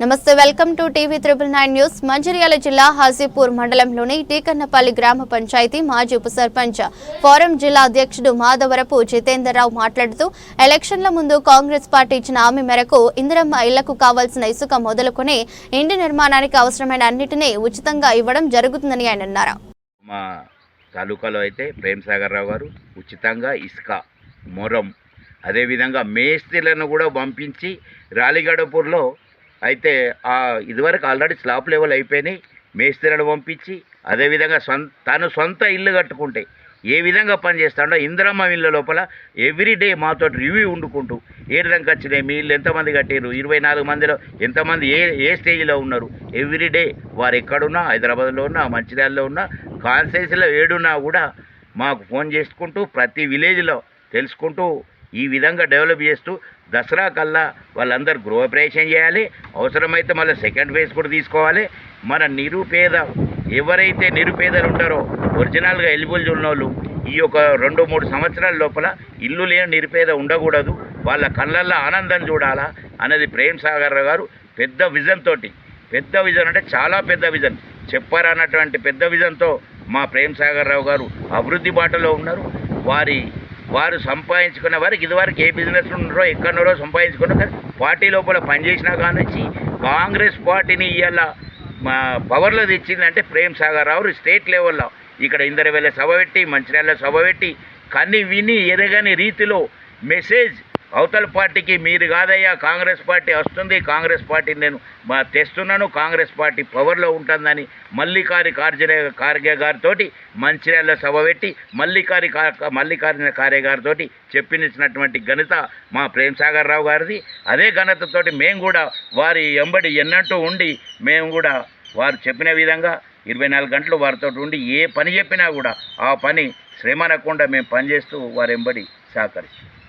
నమస్తే welcome to TV triple nine news. Mancherial జిల్లా హాజీపూర్ మండలంలోని టీకన్నపల్లి గ్రామ పంచాయతీ మాజీ ఉప సర్పంచ్ ఫోరం జిల్లా అధ్యక్షుడు మాధవరపు జితేందర్రావు మాట్లాడుతూ ఎలక్షన్ల ముందు కాంగ్రెస్ పార్టీ ఇచ్చిన హామీ మేరకు ఇందిరమ్మ ఇళ్ళకు కావాల్సిన ఇసుక మొదలుకొని ఇంటి నిర్మాణానికి అవసరమైన అన్నిటినీ ఉచితంగా ఇవ్వడం జరుగుతుందని ఆయన అన్నారు. మా తాలూకాలో అయితే ప్రేమ్ సాగర్ రావు గారు ఉచితంగా ఇసుక మొరం అదేవిధంగా మేస్త్రీలను కూడా పంపించి రాలిగడపూర్లో అయితే ఆ ఇదివరకు ఆల్రెడీ స్లాబ్ లెవెల్ అయిపోయినాయి. మేస్త్రిని పంపించి అదేవిధంగా సొంత తను సొంత ఇల్లు కట్టుకుంటే ఏ విధంగా పనిచేస్తాడో ఇందిరమ్మ ఇళ్ళ లోపల ఎవ్రీ డే మాతో రివ్యూ వండుకుంటూ ఏ విధంగా వచ్చినాయి మీ ఇల్లు ఎంతమంది కట్టారు ఇరవై నాలుగు మందిలో ఎంతమంది ఏ ఏ స్టేజ్లో ఉన్నారు? ఎవ్రీ డే వారు ఎక్కడున్నా హైదరాబాద్లో ఉన్నా మంచిర్యాలలో ఉన్నా కాన్సెన్స్లో ఏడున్నా కూడా మాకు ఫోన్ చేసుకుంటూ ప్రతి విలేజ్లో తెలుసుకుంటూ ఈ విధంగా డెవలప్ చేస్తూ దసరా కల్లా వాళ్ళందరూ గృహప్రవేశం చేయాలి. అవసరమైతే మళ్ళీ సెకండ్ ఫేజ్ కూడా తీసుకోవాలి. మన నిరుపేద ఎవరైతే నిరుపేదలు ఉంటారో ఒరిజినల్గా ఎలిబుల్ ఉన్నోళ్ళు ఈ యొక్క రెండు మూడు సంవత్సరాల లోపల ఇల్లు లేని నిరుపేద ఉండకూడదు. వాళ్ళ కళ్ళల్లో ఆనందం చూడాలా అనేది ప్రేమ్ సాగర్ రావు గారు పెద్ద విజన్ తోటి పెద్ద విజన్ అంటే చాలా పెద్ద విజన్. చెప్పారన్నటువంటి పెద్ద విజన్తో మా ప్రేమ్ సాగర్ రావు గారు అభివృద్ధి బాటలో ఉన్నారు. వారి వారు సంపాదించుకున్న వారికి ఇదివరకు ఏ బిజినెస్ ఉన్నారో ఎక్కడున్నారో సంపాదించుకున్న పార్టీ లోపల పనిచేసినా కానిచ్చి కాంగ్రెస్ పార్టీని ఇవాళ మా పవర్లో తెచ్చిందంటే ప్రేమ్ సాగర్ రావు స్టేట్ లెవెల్లో. ఇక్కడ ఇందరవేళ సభ పెట్టి మంచిర్యాల సభ పెట్టి కన్ని విని ఎరగని రీతిలో మెసేజ్ అవతల పార్టీకి మీరు కాదయ్యా కాంగ్రెస్ పార్టీ వస్తుంది కాంగ్రెస్ పార్టీ నేను మా తెస్తున్నాను కాంగ్రెస్ పార్టీ పవర్లో ఉంటుందని మల్లికారి కార్జన కార్గే గారితో మంచిర్యాల సభ పెట్టి మల్లికారి మల్లికార్జున ఖార్గే గారితో చెప్పినటువంటి ఘనత మా ప్రేమ్ సాగర్ రావు గారిది. అదే ఘనతతోటి మేము కూడా వారి ఎంబడి ఎన్నట్టు ఉండి మేము కూడా వారు చెప్పిన విధంగా ఇరవై నాలుగు గంటలు వారితో ఉండి ఏ పని చెప్పినా కూడా ఆ పని శ్రమ అనకుండా మేము పనిచేస్తూ వారి ఎంబడి సహకరిస్తాం